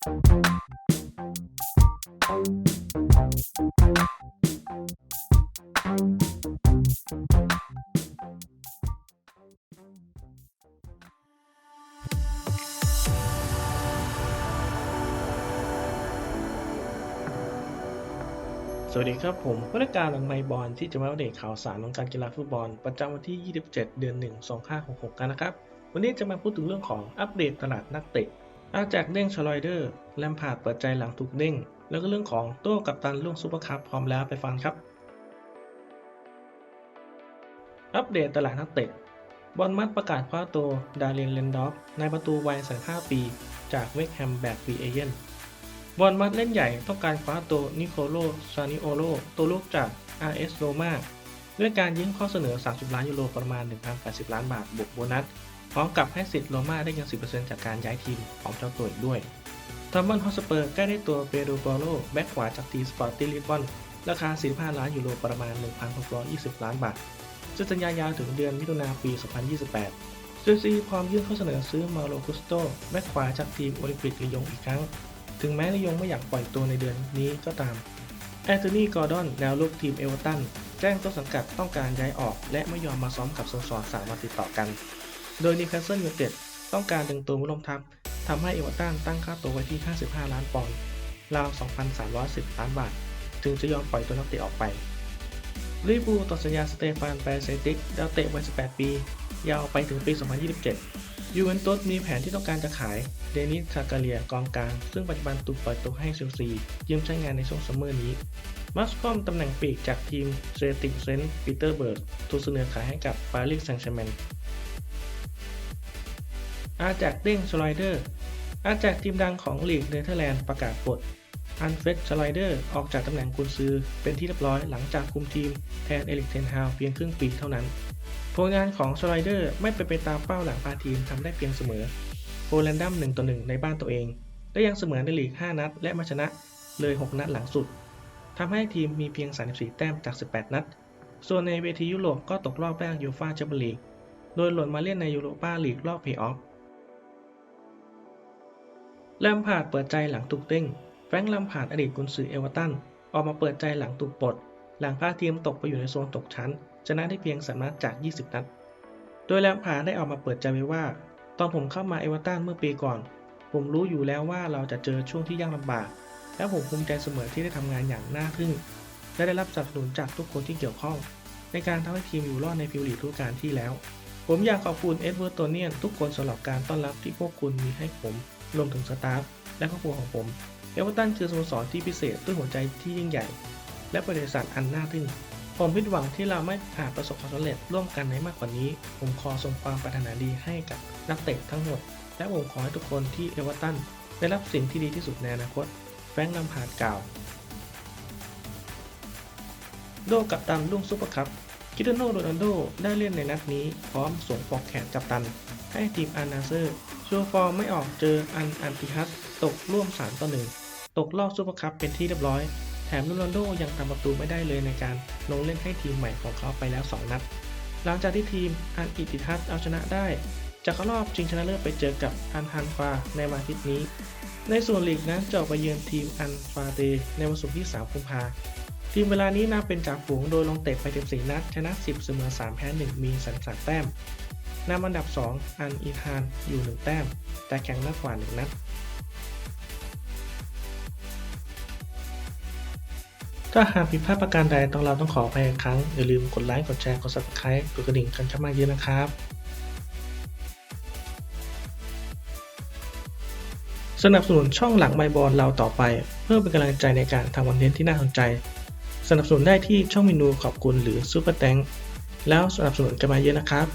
สวัสดีครับผมผู้ราการหลังไมบอลที่จะมาอัปเดตข่าวสารของการกีฬาฟุตบอล ประจำวันที่ 27 เดือน 1 2566 กันนะครับ วันนี้จะมาพูดถึงเรื่องของอัปเดตตลาดนักเตะ อาจากเด้งชลอยเดอร์แลมพาร์ดเปิดใจหลังถูกเด้ง แล้วก็เรื่องของโต้กับตันล่วงซูเปอร์คัพพร้อมแล้วไปฟังครับ อัปเดตตลาดนักเตะบอลมัดประกาศคว้าตัวดาเรนเลนดอฟในประตูวัย 35 ปี จากเวกแฮมแบบฟีเอเจนบอลมัดเล่นใหญ่ต้องการคว้าตัวนิโคโลซานิโอโลตัวลูกจาก RS Roma ด้วยการยื่นข้อเสนอ 30 ล้านยูโรประมาณ 1,080 ล้านบาทบวกโบนัส พร้อมกับให้สิทธิ์โรม่าได้ยัง10%จากการย้ายทีมของเจ้าตัวอีกด้วยทอมมอนฮอสเปอร์ใกล้ได้ตัวเปโดโปโลแบ็กขวาจากทีมสปอร์ติ้ลิบอนราคา 45 ล้านยูโรประมาณ 1,620 ล้านบาทซึ่งสัญญายาวถึงเดือนมิถุนายนปี 2028ซูซีพร้อมยื่นข้อเสนอซื้อมาโลกุสโตแบ็กขวาจากทีมโอลิมปิกลียงอีกครั้ง ถึงแม้นายงไม่อยากปล่อยตัวในเดือนนี้ก็ตามแอนโทนีกอร์ดอนแนวลุกทีมเอเวอร์ตันแจ้งต้นสังกัดต้องการย้ายออก และไม่ยอมมาซ้อมกับสโมสรสามวันติดต่อกัน โดยนิวคาสเซิลยูไนเต็ดต้องการดึงตัวผู้ล้มทัพทำให้เอเวอร์ตันตั้งค่าตัวไว้ที่ 55 ล้านปอนด์ ราว 2,310 ล้านบาท ถึงจะยอมปล่อยตัวนักเตะออกไปลิเวอร์พูลต่อสัญญาสเตฟานแปเซติกดาวเตะวัย 18 ปี ยาวไปถึงปี 2027 ยูเวนตุสมีแผนที่ต้องการจะขาย เดนิสคาการเลียกองกลาง ซึ่งปัจจุบันถูกปล่อยตัวให้เชลซียืมใช้งานในช่วงซัมเมอร์นี้ มัสคอมตำแหน่งปีกจากทีมเซติกเซนต์ปีเตอร์เบิร์กถูกเสนอขายให้กับปารีสแซงต์แชร์แมง อาจากเด้งสไลเดอร์อาจากทีมดังของลีกเนเธอร์แลนด์ประกาศปลดอันเฟสสไลเดอร์ออกจากตำแหน่งกุนซือเป็นที่เรียบร้อยหลังจากคุมทีมแทนเอลิกเทนฮาวเพียงครึ่งปีเท่านั้น ผลงานของสไลเดอร์ไม่เป็นไปตามเป้าหลังพาทีมทำได้เพียงเสมอโปแลนดัม1ต่อ1ในบ้านตัวเอง และยังเสมอในลีก 5 นัด และมาชนะเลย 6 นัดหลังสุดทำให้ทีมมีเพียง 34 แต้มจาก 18 นัด ส่วนในเวทียุโรปก็ตกรอบแรกยูฟ่าแชมเปี้ยนลีก โดยหล่นมาเล่นในยูโรปาลีกรอบเพย์ออฟ แลมพาร์ดเปิดใจหลังถูกเด้งแฟรงค์แลมพาร์ดอดีตกุนซือเอเวอร์ตันออกมาเปิดใจหลังถูกปลด หลังพาทีมตกไปอยู่ในโซนตกชั้น ชนะได้เพียงสามนัดจาก 20 นัด โดยแลมพาร์ดได้ออกมาเปิดใจไว้ว่า ตอนผมเข้ามาเอเวอร์ตันเมื่อปีก่อน ผมรู้อยู่แล้วว่าเราจะเจอช่วงที่ยากลำบาก และผมภูมิใจเสมอที่ได้ทำงานอย่างน่าทึ่ง และได้รับสนับสนุนจากทุกคนที่เกี่ยวข้อง ในการทำให้ทีมอยู่รอดในพรีเมียร์ลีกกาลที่แล้ว ผมอยากขอบคุณเอ็ดเวิร์ดโตเนียนทุกคนสำหรับการต้อนรับที่พวกคุณมีให้ผม รวมถึงสตาฟและครอบครัวของผมเอเวอร์ตันคือสโมสรที่พิเศษด้วยหัวใจที่ยิ่งใหญ่ และบริษัทอันน่าทึ่ง ผมผิดหวังที่เราไม่อาจประสบความสำเร็จร่วมกันในมากกว่านี้ ผมขอส่งความปรารถนาดีให้กับนักเตะทั้งหมด และผมขอให้ทุกคนที่เอเวอร์ตันได้รับสิ่งที่ดีที่สุดในอนาคต แฟรงค์ลำพาดกล่าวโดกับตันลุ่งซุปเปอร์คัพคิโดโนโรนัลโดได้เล่นในนัดนี้พร้อมสวมปลอกแขนจับตัน ให้ทีมอานาเซอร์ ชัวฟอร์มไม่ออกเจออันอันติฮัสตกร่วม3ต่อ1ตกรอบซุปเปอร์คัพเป็นที่เรียบร้อย แถมโรนโดยังทำประตูไม่ได้เลยในการลงเล่นให้ทีมใหม่ของเขาไปแล้ว 2 นัด หลังจากที่ทีมอันอิติฮัสเอาชนะได้จะเข้ารอบชิงชนะเลิศไปเจอกับอันฮันฟาในวันอาทิตย์นี้ ในส่วนลีกนั้นจะออกไปเยือนทีมอันฟาเตในวันศุกร์ที่ 3 กุมภาทีมเวลานี้นำเป็นจ่าฝูงโดยลงเตะไป14นัด ชนะ 10 เสมอ 3 แพ้ 1 มีสันสันแต้ม นำอันดับ 2 อันอีธานอยู่1แต้ม แต่แข่งมากกว่า1นัดถ้าหากผิดพลาดประการใดต้องเราต้องขออภัยอีกครั้ง อย่าลืมกดไลค์ กดแชร์ กด subscribe กดกระดิ่งกันเข้ามาเยอะนะครับ สนับสนุนช่องหลังไมบอลเราต่อไป เพื่อเป็นกำลังใจในการทำคอนเทนต์ที่น่าสนใจ สนับสนุนได้ที่ช่องเมนูขอบคุณหรือซูเปอร์แตงแล้วสนับสนุนกันมาเยอะนะครับ